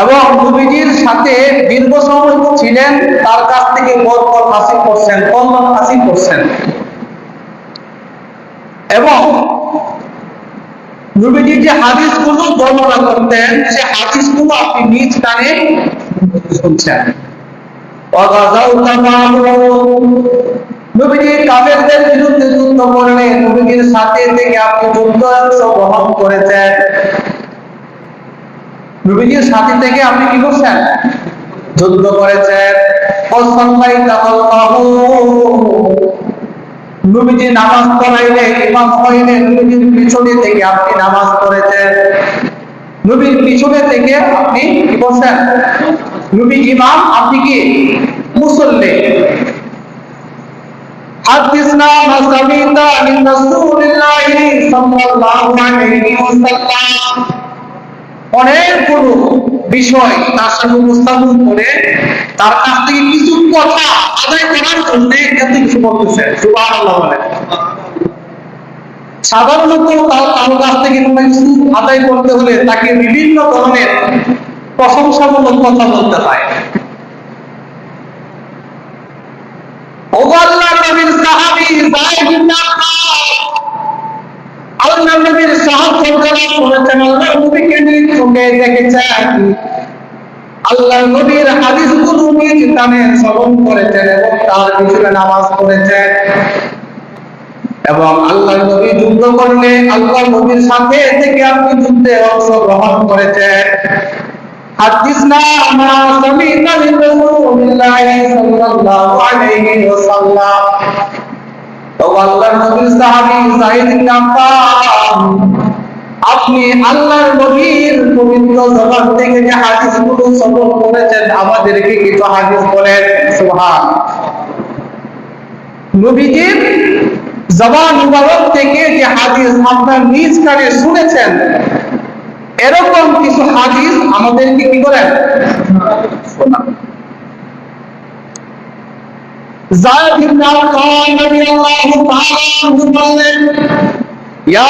এবং নবীজির ছিলেন, তার কাছ থেকে বরকত করছেন, কল্যাণ হাসিল করছেন। এবং নবীজির যে হাদিসগুলো বর্ণনা করতেন, সে হাদিসগুলো আপনি নিজ কানে শুনছেন। নবীজি কাফেরদের বিরুদ্ধে যুদ্ধ করলে নবীজির সাথে থেকে আপনি করেছেন। নবীজির সাথে থেকে আপনি কি করছেন? যুদ্ধ করেছেন। নবীজি নামাজ পড়াইলে, ইমাম হইলে নবীজির পিছনে থেকে আপনি নামাজ পড়েছেন। নবীর পিছনে থেকে আপনি কি করছেন? নবী ইমাম, আপনি কি? মুসল্লি। حدثنا ما سمعت من رسول الله صلى الله عليه وسلم অনেকগুলো বিষয় তার সাথে উপস্থাপন করে তার কাছ থেকে কিছু কথা আদায় করার জন্য এত কিছু বলতেছে সুবহানাল্লাহ বলে সাধারণত তার কারো কাছ থেকে কোনো কিছু আদায় করতে হলে তাকে বিভিন্ন ধরনের প্রশংসামূলক কথা বলতে হয় ওগো আল্লাহর নবীর সাহাবী যায়েদ ইবনে আরকাম আল্লাহর নবীর সাহাবী করেছেন আল্লাহর নবীকে নিজ চোখে দেখেছেন আল্লাহর নবীর হাদিসগুলো নিজ কানে শ্রবণ করেছেন এবং তার পিছনে নামাজ পড়েছেন এবং আল্লাহ নবী যুদ্ধ করলে আল্লাহ নবীর সাথে থেকে আপনি যুদ্ধে অংশগ্রহণ করেছেন حدثنا ما سمعت من رسول الله صلى الله عليه وسلم আপনি আল্লাহর নবীর পবিত্র জবান থেকে যে হাদিসগুলো শ্রবণ করেছেন, আমাদেরকে কিছু হাদিস বলেন। সুবহান। নবীজির জবান মুবারক থেকে যে হাদিস আপনার নিজ কানে শুনেছেন, এরকম কিছু হাদিস আমাদেরকে কি করেন শোনান জায়দ ইবনে আরকাম রাদিয়াল্লাহু তাআলা বলেন ইয়া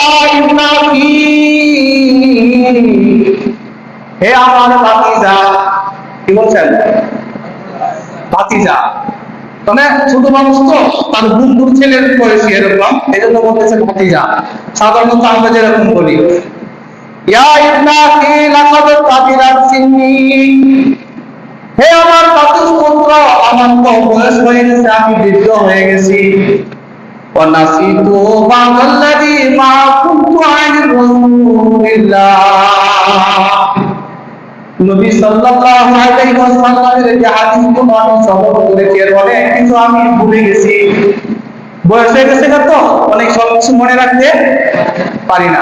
হে আমার ভাতিজা, কি বলছেন? ভাতিজা ছোট মানুষ তো, তার বুনবুর ছেলের বয়সী এরকম এই জন্য বলতেছেন ভাতিজা। সাধারণত আমরা যেরকম বলি, ইয়া ইবনাতি লাকাদ কাবিরাত সিন্নি হে আমার বাতুল পুত্র আমার তো বয়স হয়ে গেছে আমি বৃদ্ধ হয়ে গেছি ونسيت بعض الذي ما كنت عن رسول الله নবী সাল্লাল্লাহু আলাইহি ওয়াসাল্লামের যে হাদিসগুলো আমি শ্রবণ করেছি এর অনেক কিছু আমি ভুলে গেছি বয়স হয়ে গেছে না তো অনেক সব কিছু মনে রাখতে পারি না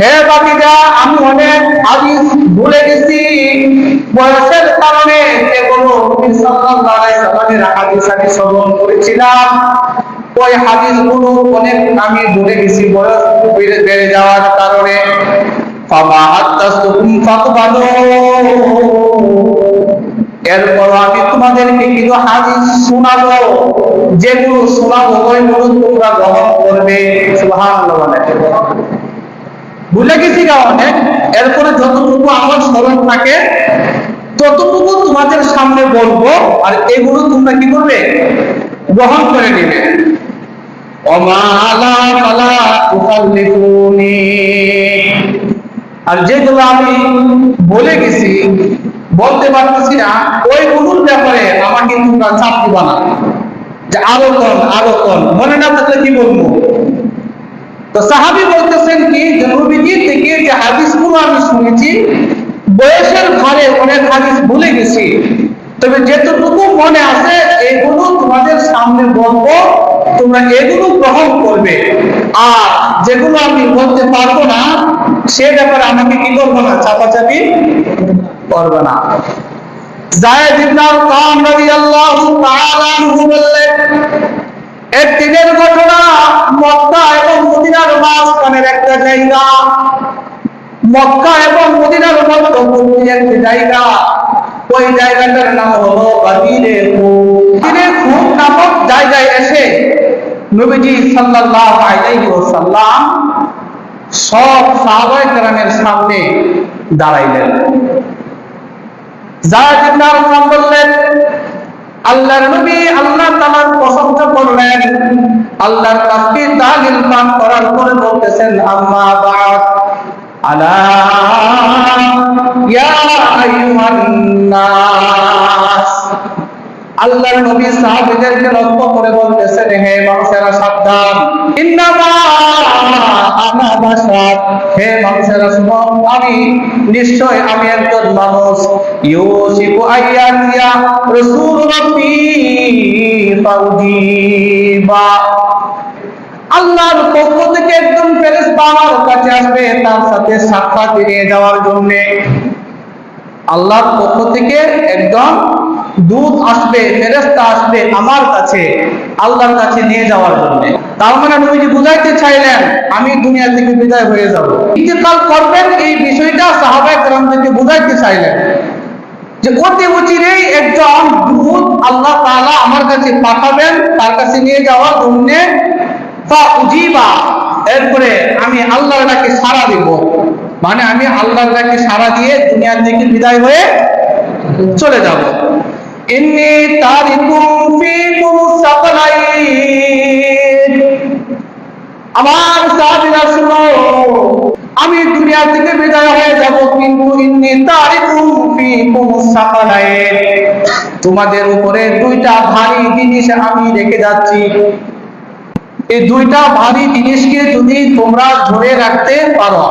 হে বাকিরা আমি অনেক হাদিস ভুলে গেছি। বয়সের কারণে হাদিস আমি শ্রবণ করেছিলাম। ওই হাদিসগুলো অনেক আমি ভুলে গেছি, বয়স বেড়ে যাওয়ার কারণে। এরপর আমি তোমাদেরকে কিছু হাদিস শোনাবো। যেগুলো শোনাবো ওইগুলো তোমরা গ্রহণ করবে। বলে। ভুলে গেছি অনেক। এরপরে যতটুকু আমার স্মরণ থাকে, ততটুকু তোমাদের সামনে বলব আর এগুলো তোমরা কি করবে? গ্রহণ করে নিবে। আর যেগুলো আমি বলে গেছি, বলতে পারতেছি না, ওই ওইগুলোর ব্যাপারে আমাকে তোমরা চাপ দিবা না। যে আরও কম আরও কম। মনে না থাকলে কি বলব? তো সাহাবি বলতেছেন কি, যে নবীজি থেকে যে হাদিসগুলো আমি শুনেছি, বয়সের ভারে অনেক হাদিস ভুলে গেছি। তবে যেটুকু মনে আছে, এগুলো তোমাদের সামনে বলব, তোমরা এগুলো গ্রহণ করবে। আর যেগুলো আমি বলতে পারব না, সে ব্যাপারে আমাকে কি করব না, চাপাচাপি করব না। জায়েদ ইবনে আরকাম রাদিয়াল্লাহু তাআলা আনহু বললেন এক দিনের ঘটনা মক্কা এবং মদিনার মাঝখানের একটা জায়গা। মক্কা এবং মদিনার মধ্যবর্তী একটি জায়গা। ওই জায়গাটার নাম হলো বাদিরে খুব নামক জায়গায় এসে নবীজি সব সাহাবায়ে সামনে দাঁড়াইলেন। ইবনে আরকাম বললেন আল্লাহর নবী আল্লাহ তাআলার প্রশংসা করলেন। আল্লাহর তাসবিহ তাহলিল পাঠ করার পরে বলতেছেন, আম্মা বাদ। আলা ইয়া আইয়ুহান নাস আল্লাহর নবী সাহাবীদেরকে লক্ষ্য করে বলতেছেন, হে মানুষেরা, সাবধান। ইন্নামা আনা বাশার হে মানুষেরা শুনো আমি নিশ্চয় আমি একজন মানুষ। ইউসিকু আইয়াতিয়া রাসূল রাব্বি ফাউজিবা আল্লাহর পক্ষ থেকে একজন ফেরেশতা আমার কাছে আসবে, তার সাথে সাক্ষাৎ নিয়ে যাওয়ার জন্য। আল্লাহর পক্ষ থেকে একজন দূত আসবে, ফেরেশতা আসবে আমার কাছে, আল্লাহর কাছে নিয়ে যাওয়ার জন্য। তার মানে নবীজি বুঝাইতে চাইলেন, আমি দুনিয়া থেকে বিদায় হয়ে যাব। ইন্তেকাল করবেন এই বিষয়টা সাহাবায়ে কেরাম থেকে বুঝাইতে চাইলেন। যে অতি অচিরেই একজন দূত আল্লাহ তাআলা আমার কাছে পাঠাবেন, তার কাছে নিয়ে যাওয়ার জন্য উজিবা, এরপরে আমি আল্লাহর ডাকে সাড়া দিব। মানে আমি আল্লাহর ডাকে সাড়া দিয়ে দুনিয়ার থেকে বিদায় হয়ে চলে যাব। ইন্নি তারিকুম ফিকুম সাকলাইন আমার সাহাবীরা শুনো। আমি দুনিয়া থেকে বিদায় হয়ে যাব কিন্তু ইন্নি তারিকুম ফিকুম সাকলাইন তোমাদের উপরে দুইটা ভারী জিনিস আমি রেখে যাচ্ছি। এই দুইটা ভারী জিনিসকে যদি তোমরা ধরে রাখতে পারো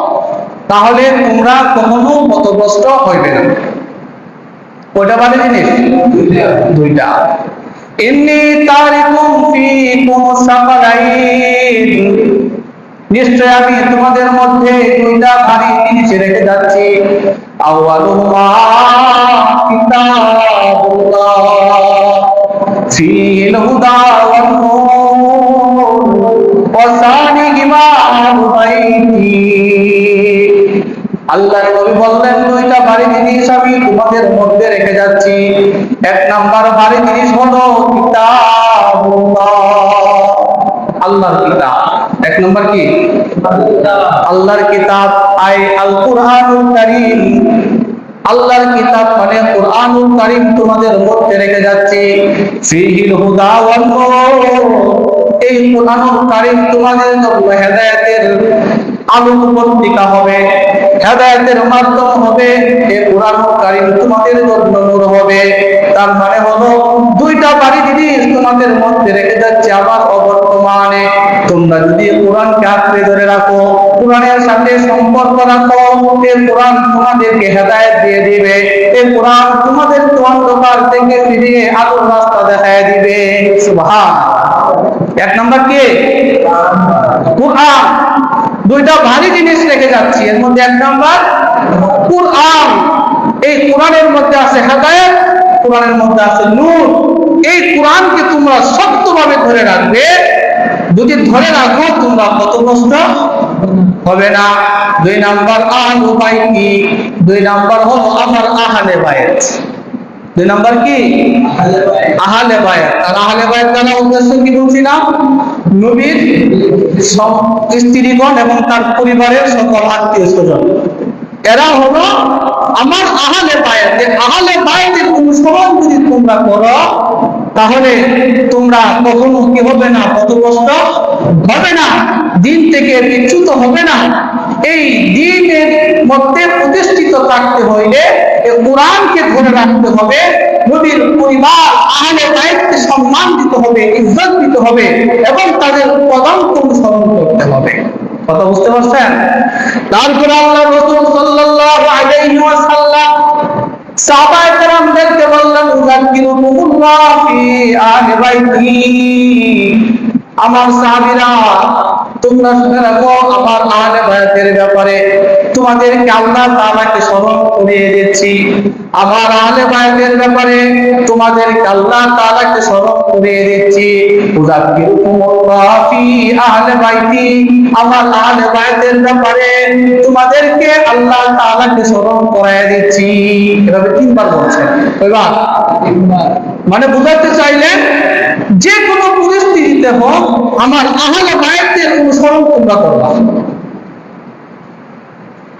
তাহলে তোমরা কখনো মতগ্রস্ত হইবে না। কয়টা ভারী জিনিস? দুইটা। ইন্নি তারিকুম ফিকুম সাকালাইন নিশ্চয় আমি তোমাদের মধ্যে দুইটা ভারী জিনিস রেখে যাচ্ছি। আল্লাহর নবী বললেন, দুইটা ভারী জিনিস আমি তোমাদের মধ্যে রেখে যাচ্ছি। এক নাম্বার ভারী জিনিস হলো কিতাবুল্লাহ। আল্লাহর কিতাব। এক নম্বর কি? আল্লাহর কিতাব আই আল কুরআনুল কারীম। আল্লাহর কিতাব মানে কোরআনুল কারীম তোমাদের মধ্যে রেখে যাচ্ছি। ফিহিল হুদা নূর। এই কোরআনুল কারীম তোমাদের জন্য হেদায়েতের আলো পত্রিকা হবে, হেদায়েতের মাধ্যম হবে। এই কোরআনুল কারীম তোমাদের জন্য নূর হবে। তার মানে হলো দুইটা বাড়ি জিনিস তোমাদের মধ্যে রেখে যাচ্ছে। আবার অবর্তমানে তোমরা যদি কোরআনকে আঁকড়ে ধরে রাখো, কোরআনের সাথে সম্পর্ক রাখো এই কোরআন তোমাদেরকে হেদায়েত দিয়ে দিবে এই কোরআন তোমাদের অন্ধকার থেকে ফিরিয়ে আলোর রাস্তা দেখায় দিবে। সুবহান এক নম্বর কি? কোরআন। দুইটা ভারী জিনিস রেখে যাচ্ছি। এর মধ্যে এক নম্বর, কোরআন। এই কোরআনের মধ্যে আছে হেদায়েত, কোরআনের মধ্যে আছে নূর। এই কোরআনকে তোমরা শক্তভাবে ধরে রাখবে যদি ধরে রাখো, তোমরা পথগ্রস্ত হবে না। দুই নাম্বার উপায় কি দুই নাম্বার হলো আমার আহলে বাইত। দুই নাম্বার কি? আহলে বায়াত আর আহলে বায়াত দ্বারা উদ্দেশ্য কি বলছিলাম? নবীর সব স্ত্রীগণ এবং তার পরিবারের সকল আত্মীয় স্বজন। এরা হলো আমার আহলে বায়াত আহলে বায়াতের অনুসরণ যদি তোমরা করো তাহলে তোমরা কখনো কি হবে না? পথগ্রস্ত হবে না? দিন থেকে বিচ্যুত হবে না? এই দিনের মধ্যে প্রতিষ্ঠিত থাকতে হইলে কোরআনকে ধরে রাখতে হবে, নবীর পরিবার, আহলে দায়িত্বে সম্মান দিতে হবে, ইজ্জত দিতে হবে এবং তাদের পদাঙ্ক অনুসরণ করতে হবে। কথা বুঝতে পারছেন? তারপরে আল্লাহ রসুল ওয়াসাল্লাম সাহাবায়ে বললেন আমার সাহাবীরা তোমরা শুনে রাখো, আমার আহলে বায়াতের ব্যাপারে তোমাদেরকে আল্লাহ তাআলাকে স্মরণ করিয়ে দিচ্ছি। আমার আহলে বায়াতের ব্যাপারে তোমাদেরকে আল্লাহ তাআলাকে স্মরণ করিয়ে দিচ্ছি। উযাক্কিরুকুমুল্লাহ ফি আহলে বাইতি। আমার আহলে বায়াতের ব্যাপারে তোমাদেরকে আল্লাহ তাআলাকে স্মরণ করায় দিচ্ছি। এভাবে তিনবার বলছেন। কয়বার মানে বুঝাতে চাইলেন যে কোনো পরিস্থিতিতে হোক, আমার আহলে বায়াতের অনুসরণ তোমরা করবা।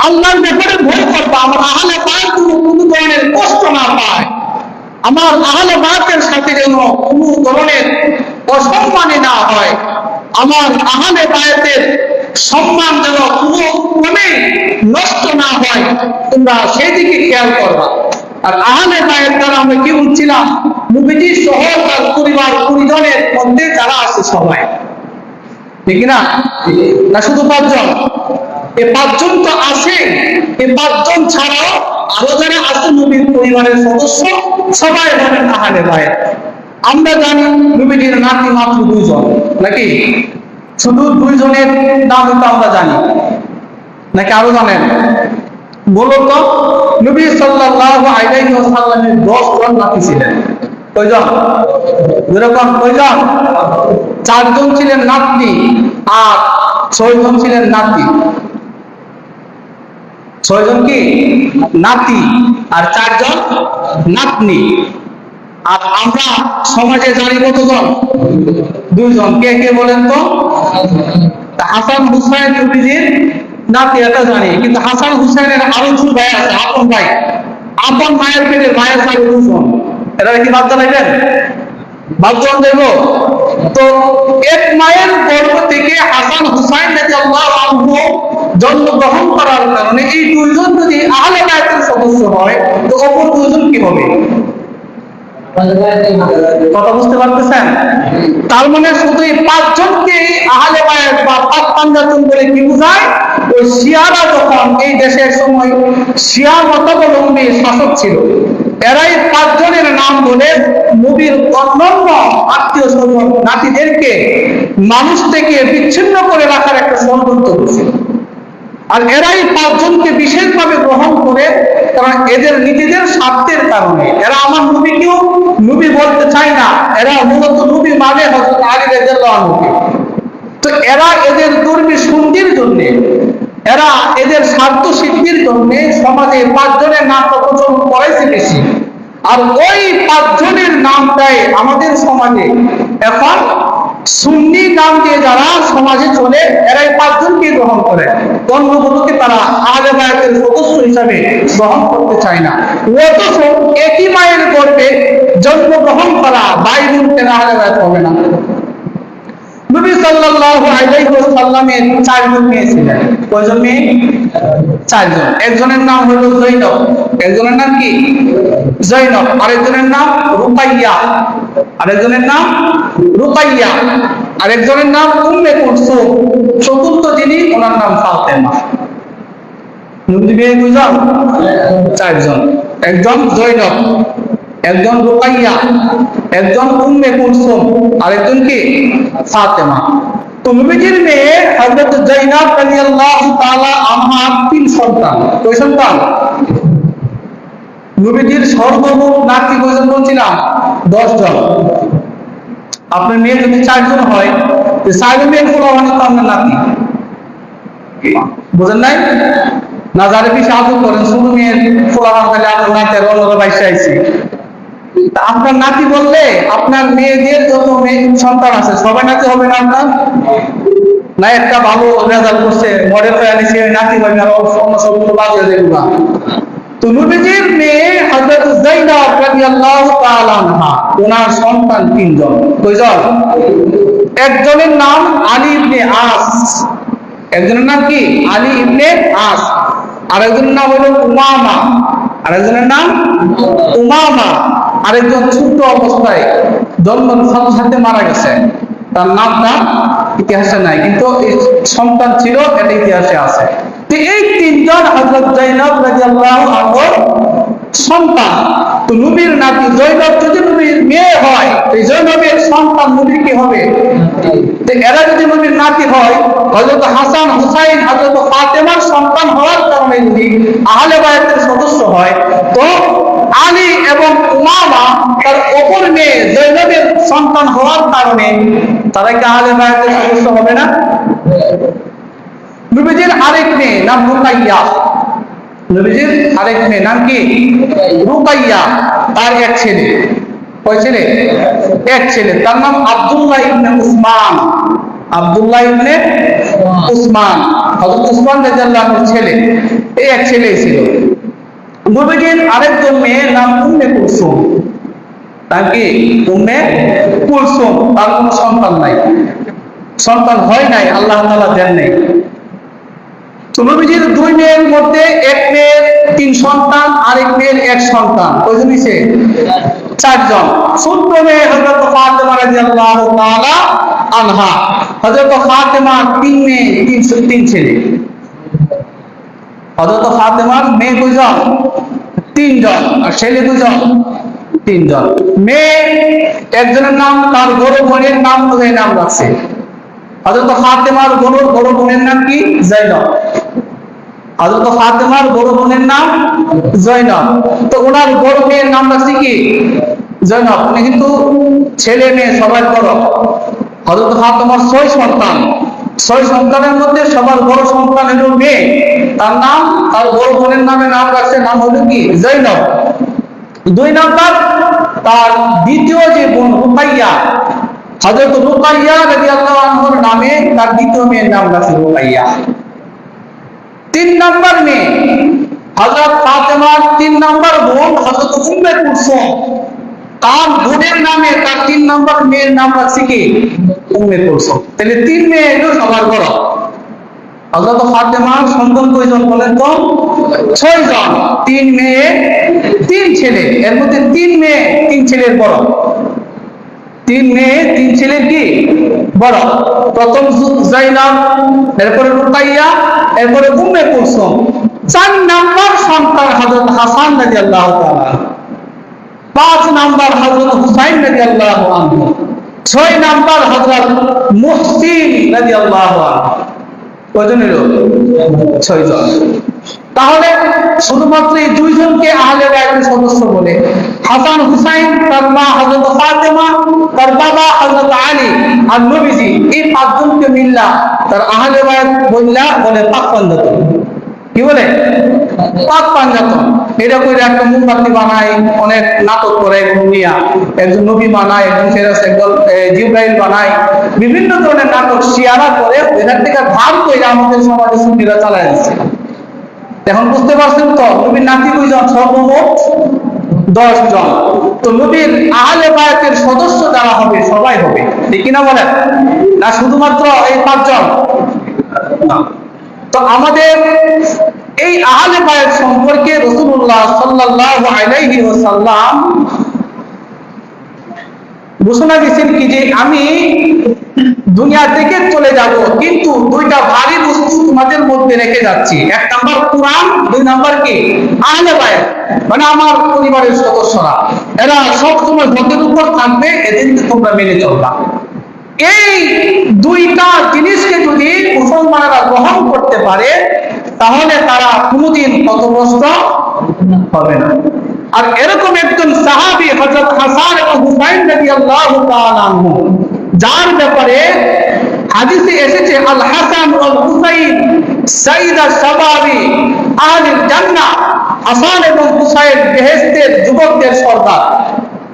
আল্লাহর ব্যাপারে ভয় করবা, আমার আহলে বায়াত কোনো কোনো ধরনের কষ্ট না পায়। আমার আহলে বায়াতের সাথে যেন কোনো ধরনের অসম্মানে না হয়। আমার আহলে বায়াতের সম্মান যেন কোনো ক্রমে নষ্ট না হয়, তোমরা সেই দিকে খেয়াল করবা। আর আহলে বায়াত দ্বারা আমরা কি বলছিলাম নবীজি সহ তার পরিবার পরিজনের মধ্যে যারা আছে সবাই ঠিক না না শুধু পাঁচজন। এই পাঁচজন তো আছে এই পাঁচজন ছাড়াও আরও যারা আছে নবীর পরিবারের সদস্য, সবাই হলেন আহালে ভাই। আমরা জানি নবীজির নাতি মাত্র দুইজন। নাকি? শুধু দুইজনের নাম তো আমরা জানি। নাকি আরও জানেন? বলো তো নবী সাল্লাল্লাহু আলাইহি 10 জন নাতি ছিলেন। চারজন ছিলেন নাতনি আর ছয়জন ছিলেন নাতি। ছয়জন কি? নাতি আর চারজন নাতনি। আর আমরা সমাজে জানি কতজন? দুইজন। কে কে বলেন তো? হাসান হুসাইন নবীজির নাতি এটা জানি, কিন্তু হাসান হুসাইনের আরও ভাই আছে, আপন ভাই। আপন মায়ের পেটে মায়ের সাথে দুজন এটা কি বাদ জানাইবেন? বাদজন দেব। তো এক মায়ের গর্ভ থেকে হাসান হুসাইন রাদিয়াল্লাহু আনহু জন্মগ্রহণ করার কারণে এই দুইজন যদি আহলে বায়াতের সদস্য হয়, তো অপর দুইজন কি হবে? কথা বুঝতে পারতেছেন? তার মানে শুধু এই পাঁচজনকে আহলে বায়াত বা পাক পাঞ্জাতন বলে কি বোঝায়? ওই শিয়ারা যখন এই দেশের সময় শিয়া মতাবলম্বী শাসক ছিল এরাই পাঁচজনের নাম বলে নবীর অন্যান্য আত্মীয় স্বজন নাতিদেরকে মানুষ থেকে বিচ্ছিন্ন করে রাখার একটা ষড়যন্ত্র করছিল আর এরাই পাঁচজনকে বিশেষভাবে গ্রহণ করে কারণ এদের নিজেদের স্বার্থের কারণে। এরা আমার নবীকেও নবী বলতে চায় না। এরা মূলত নবী মানে হজরত আলী রাদিয়াল্লাহু আনহুকে তো এরা এদের দুর্বি সন্ধির জন্য এরা এদের স্বার্থ সিদ্ধির জন্য সমাজে পাঁচজনের নাম প্রচলন করাইছে বেশি। আর ওই পাঁচজনের নামটাই আমাদের সমাজে। এখন সুন্নি নাম দিয়ে যারা সমাজে চলে, এরাই পাঁচজনকে গ্রহণ করে। অন্যগুলোকে তারা আহলে বায়াতের সদস্য হিসাবে গ্রহণ করতে চায় না। অথচ একই মায়ের গর্বে জন্মগ্রহণ করা বোনকে আহলে বায়াত হবে না? নবী সাল্লাল্লাহু আলাইহি ওয়াসাল্লামের চারজন মেয়ে ছিলেন কয়জন মেয়ে চারজন। একজনের নাম হলো জৈনব। একজনের নাম কি? জৈনব। আরেকজনের নাম রুকাইয়া। আরেকজনের নাম রুকাইয়া। আরেকজনের নাম উম্মে কুলসুম। চতুর্থ যিনি, ওনার নাম ফাতেমা। নবী মেয়ে দুজন চারজন। একজন জৈনব। একজন রুকাইয়া, একজন উম্মে কুলসুম, আরেকজন কি? ফাতেমা। তো নবীজির মেয়ে হযরত জাইনাব রাদিয়াল্লাহু তাআলা আনহার তিন সন্তান। কয় সন্তান? নবীজির সর্বমোট নাতি কয়জন বলছিলাম? দশ জন আপনার মেয়ে যদি চারজন হয়, তো চারজন মেয়ের ফলো মানে তো আপনার নাতি। বুঝেন নাই? না, যারা বেশি আদর করেন, শুধু মেয়ের ফোলা তাহলে আপনার নাতি আর অন্যরা বাইসে আইসি। আপনার নাতি বললে আপনার মেয়েদের যত মেয়ে সন্তান আছে। সবাই নাতি হবে না আপনার? না, একটা ভালো রেজাল্ট করছে মডেল হয়ে আনিছে নাতি হবে আর অন্য সব তো বাদ হয়ে যাবে। তো নবীজির মেয়ে হযরত রাদিয়াল্লাহু তাআলা আনহা, ওনার সন্তান তিনজন। কয়জন? একজনের নাম আলী ইবনে আস। একজনের নাম কি? আলী ইবনে আস। আরেকজনের নাম হলো উমামা। আরেকজনের নাম উমামা। আরেকজন ছোট্ট অবস্থায় জন্মের সাথে মারা গেছে। তার নামটা ইতিহাসে নাই, কিন্তু সন্তান ছিল, এটা ইতিহাসে আছে। এই তিনজন হযরত জৈনব রাদিয়াল্লাহু আনহুর সন্তান। তো নবীর নাতি জৈনব, যদি নবীর মেয়ে হয় এই জৈনবের সন্তান নবীর কি হবে? তো এরা যদি নবীর নাতি হয়, হযরত হাসান হুসাইন, হযরত ফাতেমার সন্তান হওয়ার কারণে যদি আহলে বায়াতের সদস্য হয়, তো আলী এবং উমামা তার অপর মেয়ে জৈনবের সন্তান হওয়ার কারণে তারা কি আহলে বায়াতের সদস্য হবে না? নবীজির আরেক মেয়ে নাম রুকাইয়া। নবীজির আরেক মেয়ে নাম কি? রুকাইয়া, তার এক ছেলে। কয় ছেলে? এক ছেলে। তার নাম আব্দুল্লাহ ইবনে উসমান। আব্দুল্লাহ ইবনে উসমান। হযরত উসমান রাদিয়াল্লাহু আনহুর ছেলে। এই এক ছেলেই ছিল। নবীজির আরেকজন মেয়ের নাম উম্মে কুলসুম। তার কি? উম্মে কুলসুম। তার কোনো সন্তান নাই। সন্তান হয় নাই, আল্লাহ তাআলা দেন নাই। নবীজির দুই মেয়ের মধ্যে এক মেয়ের তিন সন্তান, আরেক মেয়ের এক সন্তান। কয়জন হইছে? চারজন। ছোট্ট মেয়ে হযরত ফাতেমা রাদিয়াল্লাহু তাআলা আনহা। হযরত ফাতেমা তিন মেয়ে, তিন তিন ছেলে। হযরত ফাতেমার মেয়ে কয়জন তিনজন, আর ছেলে কয়জন তিনজন। মেয়ে একজনের নাম, তার বড় বোনের নাম অনুযায়ী নাম রাখছে। হযরত ফাতেমার বড় বড় বোনের নাম কি? হযরত ফাতেমার বোনের নাম তো ওনার বড় মেয়ের নাম রাখছে কি? জয়নব। উনি কিন্তু ছেলে মেয়ে, সবাই বড়। হযরত ফাতেমার ছয় সন্তান। ছয় সন্তানের মধ্যে সবার বড় সন্তান হলো মেয়ে। তার নাম, তার বড় বোনের নামে নাম রাখছে, নাম হলো কি? জৈনব। দুই নাম্বার, তার দ্বিতীয় যে বোন রুকাইয়া, হযরত রুকাইয়া রাদিয়াল্লাহু আনহার নামে তার দ্বিতীয় মেয়ের নাম রাখছে রুকাইয়া। তিন নাম্বার মেয়ে, হযরত ফাতেমার তিন নাম্বার বোন হযরত উম্মে কুলসুম। তার বোনের নামে, তার তিন নাম্বার মেয়ের নাম রাখছে কি? উম্মে কুলসুম। তাহলে তিন মেয়ে এলো, সবার বড় হযরত ফাতেমার সন্তান কয়জন বলেন তো? ছয় জন তিন মেয়ে, তিন ছেলে। এর মধ্যে তিন মেয়ে, তিন ছেলের বড়। তিন মেয়ে, তিন ছেলের কি? বড়। প্রথম জাইনাব, এরপরে রুকাইয়া এরপরে উম্মে কুলসুম। চার নাম্বার সন্তান হযরত হাসান রাদিয়াল্লাহু তাআলা। পাঁচ নাম্বার হযরত হুসাইন রাদিয়াল্লাহু আনহু, ছয় নাম্বার হযরত মুহসিন নদী কয়জন এলো ছয় জন তাহলে শুধুমাত্র এই দুইজনকে আহলে বায়তের সদস্য বলে, হাসান হুসাইন, তার মা হযরত ফাতেমা, তার বাবা হযরত আলী আর নবীজি, এই পাঁচজনকে মিল্লা তার আহলে বায়ত বললা বলে পাক কি বলে? পাক পাঞ্জাতন এটা করে একটা মোমবাতি বানায় অনেক নাটক করে নিয়া। একজন নবী বানায় একজন ফেরাস একজন এ, জিব্রাইল বানায়। বিভিন্ন ধরনের নাটক শিয়ারা করে এটার থেকে ভাগ করে আমাদের সমাজে সুন্নিরা চালায় যাচ্ছে এখন বুঝতে পারছেন তো নবীর নাতি কয়জন সর্বমোট দশ জন। তো নবীর আহলে বায়াতের সদস্য যারা হবে সবাই হবে। ঠিক কিনা বলেন? না শুধুমাত্র এই পাঁচজন? না। তো আমাদের এই আহলে বায়াত সম্পর্কে রসুল্লাহ সাল্লাল্লাহু আলাইহি ওয়াসাল্লাম ঘোষণা দিয়েছেন কি যে আমি দুনিয়া থেকে চলে যাব, কিন্তু দুইটা ভারী বস্তু তোমাদের মধ্যে রেখে যাচ্ছি। এক নাম্বার কোরআন, দুই নাম্বার কি? আহলে বায়াত মানে আমার পরিবারের সদস্যরা। এরা সব সময় হকের উপর থাকবে এদেরকে তোমরা মেনে চলবা। এই দুইটা জিনিসকে যদি মুসলমানেরা গ্রহণ করতে পারে, তাহলে তারা কোনোদিন পথভ্রষ্ট হবে না। আর এরকম একজন সাহাবী হযরত হাসান এবং হুসাইন তাআলা আনহু, যার ব্যাপারে হাদিসে এসেছে, আল হাসান ওয়াল হুসাইন সাইয়্যিদা শাবাবি আহলিল জান্নাহ, হাসান এবং হুসাইন বেহেশতের যুবকদের সর্দার।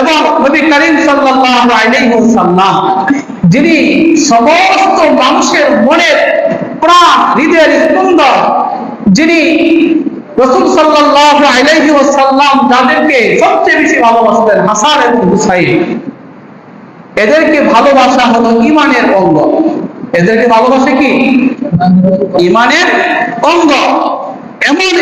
এবং নবী করিম সাল্লাল্লাহু যিনি সমস্ত মানুষের প্রাণ, হৃদয়ের স্পন্দন, যিনি রসুল সাল্লাল্লাহু আলাইহি ওয়াসাল্লাম যাদেরকে সবচেয়ে বেশি ভালোবাসতেন, হাসান এবং হুসাইন, এদেরকে ভালোবাসা হলো ইমানের অঙ্গ। এদেরকে ভালোবাসে কি? ইমানের অঙ্গ। এমন